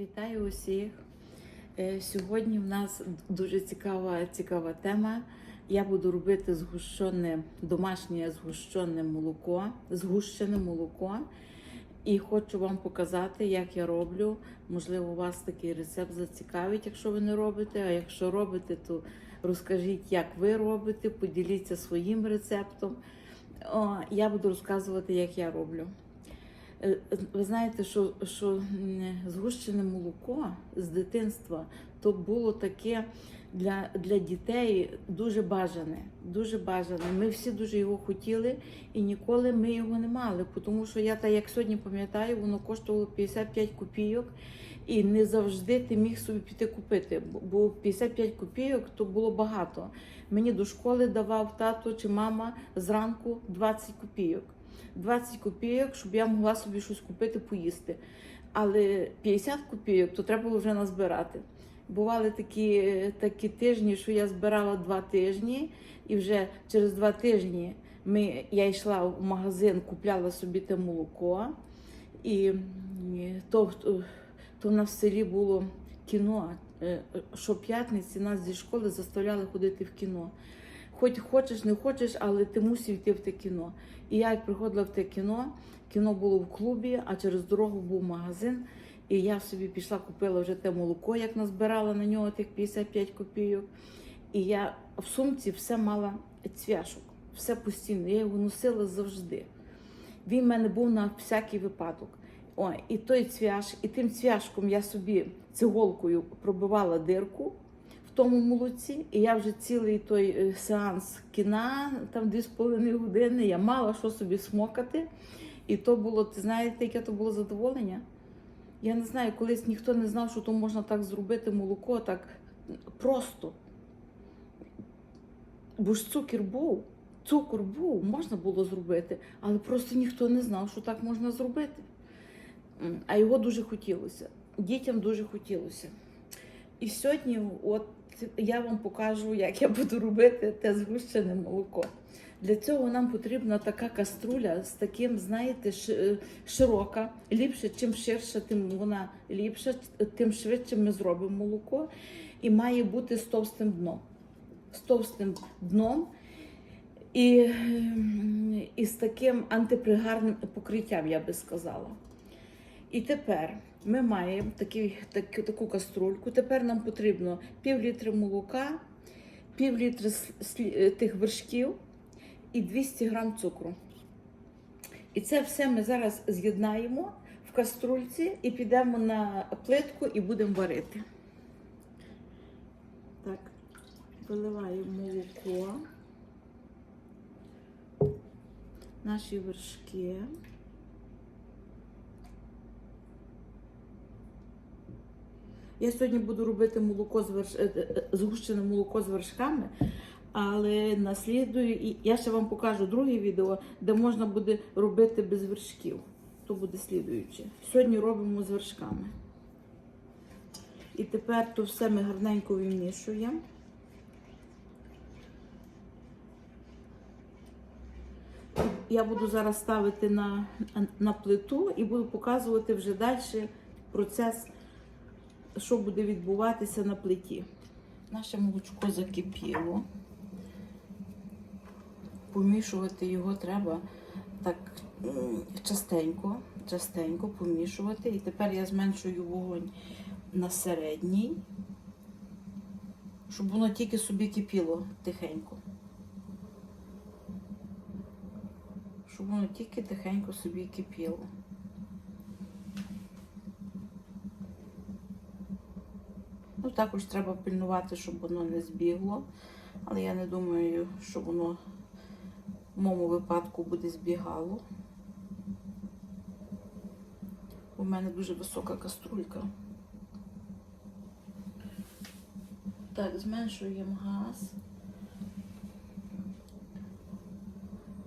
Вітаю усіх. Е, Сьогодні в нас дуже цікава, цікава тема. Я буду робити згущене домашнє згущене молоко, згущене молоко. І хочу вам показати, як я роблю. Можливо, вас такий рецепт зацікавить, якщо ви не робите. А якщо робите, то розкажіть, як ви робите, поділіться своїм рецептом. Я буду розказувати, як я роблю. Е, Ви знаєте, що, що згущене молоко з дитинства то було таке для, для дітей дуже бажане. Дуже бажане. Ми всі дуже його хотіли і ніколи ми його не мали. Тому що я так як сьогодні пам'ятаю, воно коштувало 55 копійок. І не завжди ти міг собі піти купити, бо 55 копійок то було багато. Мені до школи давав тато чи мама зранку 20 копійок. 20 копійок, щоб я могла собі щось купити, поїсти. Але 50 копійок то треба було вже назбирати. Бували такі, такі тижні, що я збирала два тижні, і вже через два тижні ми, я йшла в магазин, купляла собі те молоко. І то, то, в нас в селі було кіно. Е, Щоп'ятниці нас зі школи заставляли ходити в кіно. Хоч хочеш, не хочеш, але ти мусив йти в те кіно. І я приходила в те кіно, кіно було в клубі, а через дорогу був магазин. І я собі пішла, купила вже те молоко, як назбирала на нього тих 55 копійок. І я в сумці все мала цвяшок, все постійно. Я його носила завжди. Він в мене був на всякий випадок. О, і той цвяш, і тим цвяшком я собі циголкою пробивала дирку тому молоці, і я вже цілий той е, сеанс кіна, там дві з половиною години, я мала що собі смокати. І то було, ти знаєте, яке то було задоволення? Я не знаю, колись ніхто не знав, що то можна так зробити молоко, так просто. Бо ж цукор був, цукор був, можна було зробити, але просто ніхто не знав, що так можна зробити. А його дуже хотілося. Дітям дуже хотілося. І сьогодні, от я вам покажу, як я буду робити те згущене молоко. Для цього нам потрібна така каструля з таким, знаєте, широка, ліпше, чим ширша, тим вона ліпша, тим швидше ми зробимо молоко. І має бути з товстим дном. З товстим дном і, ем, і з таким антипригарним покриттям, я би сказала. І тепер ми маємо такий, таку, таку каструльку. Тепер нам потрібно пів літри молока, пів літри тих вершків і 200 грам цукру. І це все ми зараз з'єднаємо в каструльці і підемо на плитку і будемо варити. Так, виливаємо молоко, наші вершки. Я сьогодні буду робити молоко з верш... е, е, згущене молоко з вершками, але наслідую, і я ще вам покажу друге відео, де можна буде робити без вершків. То буде слідуюче. Сьогодні робимо з вершками. І тепер то все ми гарненько вимішуємо. Я буду зараз ставити на, на плиту і буду показувати вже далі процес що буде відбуватися на плиті. Наше молочко закипіло. Помішувати його треба так частенько, частенько помішувати. І тепер я зменшую вогонь на середній, щоб воно тільки собі кипіло тихенько. Щоб воно тільки тихенько собі кипіло. Також треба пильнувати, щоб воно не збігло. Але я не думаю, що воно в моєму випадку буде збігало. У мене дуже висока каструлька. Так, зменшуємо газ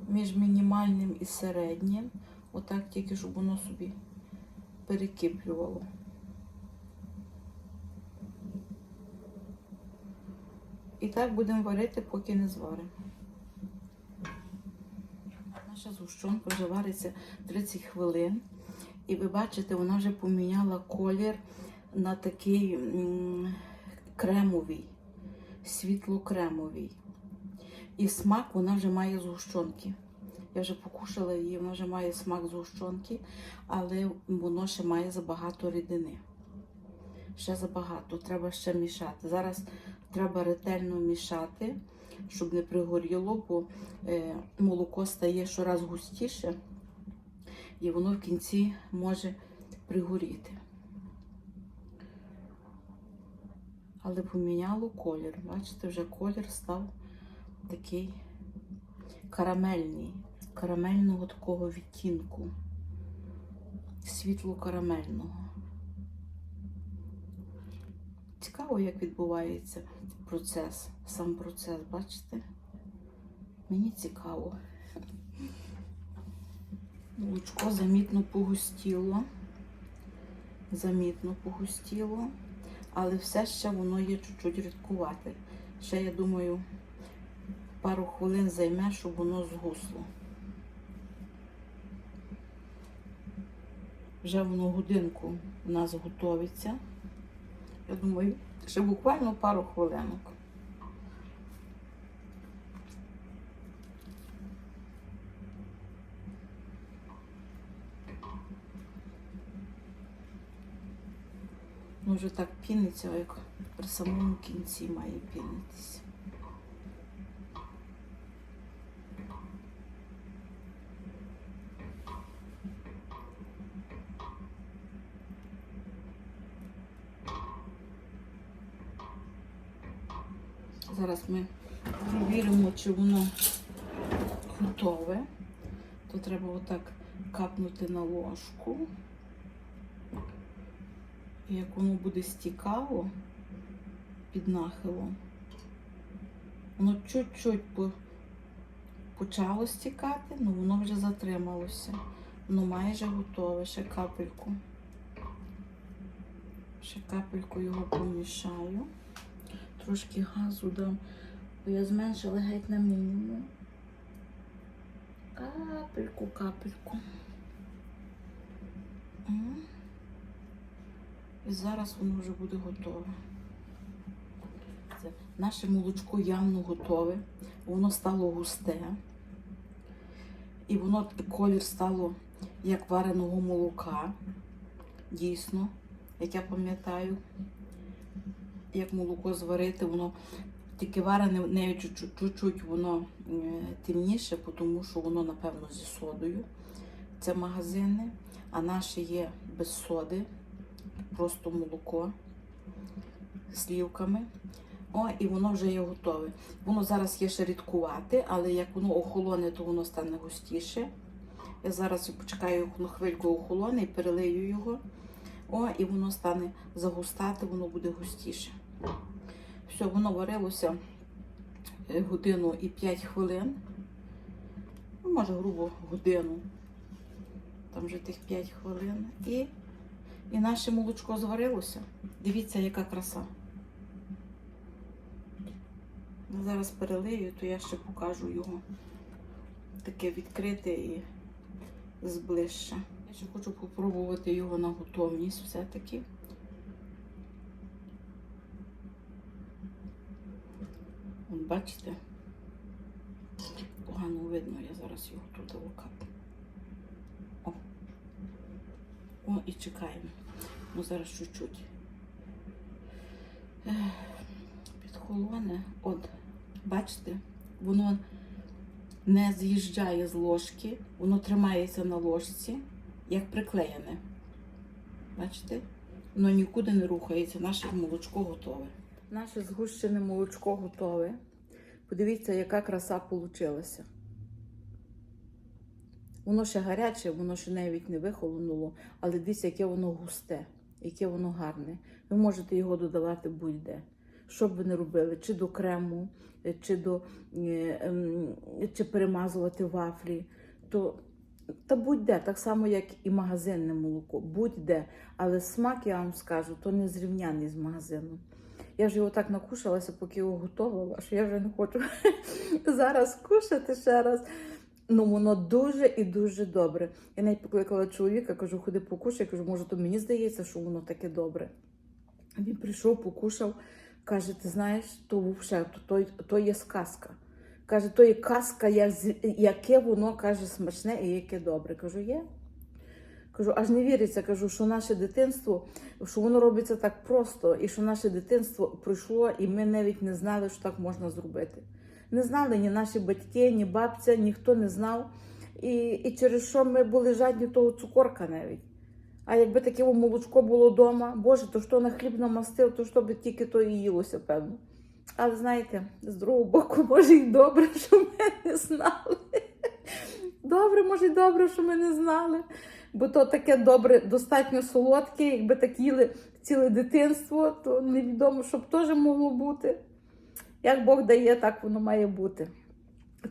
між мінімальним і середнім. Отак тільки, щоб воно собі перекиплювало. Так будемо варити, поки не зваримо. Наша згущенка вже вариться 30 хвилин. І ви бачите, вона вже поміняла колір на такий кремовий, світло-кремовий. І смак вона вже має згущенки. Я вже покушала її, вона вже має смак згущенки, але воно ще має забагато рідини. Ще забагато, треба ще мішати. Зараз треба ретельно мішати, щоб не пригоріло, бо е, молоко стає щораз густіше, і воно в кінці може пригоріти. Але поміняло колір. Бачите, вже колір став такий карамельний, карамельного такого відтінку, світло-карамельного. Цікаво, як відбувається процес, сам процес, бачите? Мені цікаво. Молочко замітно погустіло. Замітно погустіло, але все ще воно є чуть-чуть рідкувате. Ще, я думаю, пару хвилин займе, щоб воно згусло. Вже воно годинку у нас готовиться. Я думаю, ще буквально пару хвилинок. Ну, вже так піниться, як при самому кінці має пінитися. Зараз ми перевіримо, чи воно готове. То треба отак капнути на ложку. І як воно буде стікало під нахилом, воно чуть-чуть почало стікати, але воно вже затрималося. Воно майже готове, ще капельку. Ще капельку його помішаю. Трошки газу дам, бо я зменшила геть на мінімум. Капельку, капельку. І зараз воно вже буде готове. Наше молочко явно готове. Воно стало густе. І воно колір стало як вареного молока. Дійсно, як я пам'ятаю, як молоко зварити, воно тільки варене нею чуть-чуть, воно е, темніше, тому що воно, напевно, зі содою. Це магазини, а наше є без соди просто молоко слівками. О, і воно вже є готове. Воно зараз є ще рідкувати, але як воно охолоне, то воно стане густіше. Я зараз почекаю на хвильку охолоне і перелию його. О, і воно стане загустати, воно буде густіше. Все, воно варилося е, годину і 5 хвилин. Ну, може, грубо годину. Там вже тих 5 хвилин. І і наше молочко зварилося. Дивіться, яка краса. Зараз перелию, то я ще покажу його таке відкрите і зближче. Я ще хочу попробувати його на готовність все-таки. Вон, бачите? Погано видно, я зараз його тут локапну. О. О, і чекаємо. Ну, зараз чуть-чуть. Підхолоне. От, бачите, воно не з'їжджає з ложки, воно тримається на ложці, як приклеєне. Бачите? Воно нікуди не рухається, наше молочко готове. Наше згущене молочко готове. Подивіться, яка краса вийшла. Воно ще гаряче, воно ще навіть не вихолонуло, але дивіться, яке воно густе, яке воно гарне. Ви можете його додавати будь-де. Що б ви не робили, чи до крему, е, чи до е, ем, чи перемазувати вафлі, то та будь-де, так само, як і магазинне молоко, будь-де. Але смак, я вам скажу, то не зрівняний з магазином. Я ж його так накушалася, поки його готувала, що я вже не хочу зараз кушати ще раз. Ну, воно дуже і дуже добре. Я навіть покликала чоловіка, кажу, ходи покушай, кажу, може, то мені здається, що воно таке добре. Він прийшов, покушав, каже: ти знаєш, то то, то є сказка. Каже, то є казка, як, яке воно каже смачне і яке добре. Кажу, є. Кажу, аж не віриться, кажу, що наше дитинство, що воно робиться так просто, і що наше дитинство пройшло, і ми навіть не знали, що так можна зробити. Не знали ні наші батьки, ні бабця, ніхто не знав. І, і через що ми були жадні того цукорка навіть. А якби таке молочко було вдома, Боже, то що на хліб намастив, то що би тільки то і їлося, певно. Але знаєте, з другого боку, може, і добре, що ми не знали. Добре, може, й добре, що ми не знали. Бо то таке добре, достатньо солодке, якби так їли ціле дитинство, то невідомо, що б теж могло бути. Як Бог дає, так воно має бути.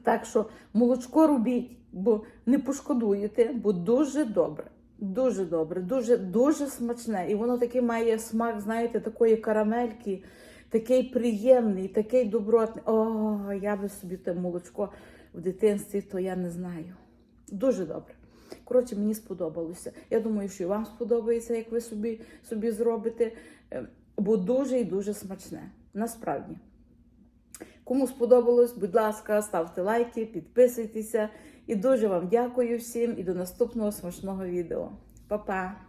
Так що молочко робіть, бо не пошкодуєте, бо дуже добре. Дуже добре, дуже, дуже смачне. І воно таке має смак, знаєте, такої карамельки, такий приємний, такий добротний. О, я би собі те молочко в дитинстві, то я не знаю. Дуже добре. Коротше, мені сподобалося. Я думаю, що і вам сподобається, як ви собі, собі зробите, Е, бо дуже і дуже смачне. Насправді. Кому сподобалось, будь ласка, ставте лайки, підписуйтеся. І дуже вам дякую всім і до наступного смачного відео. Па-па!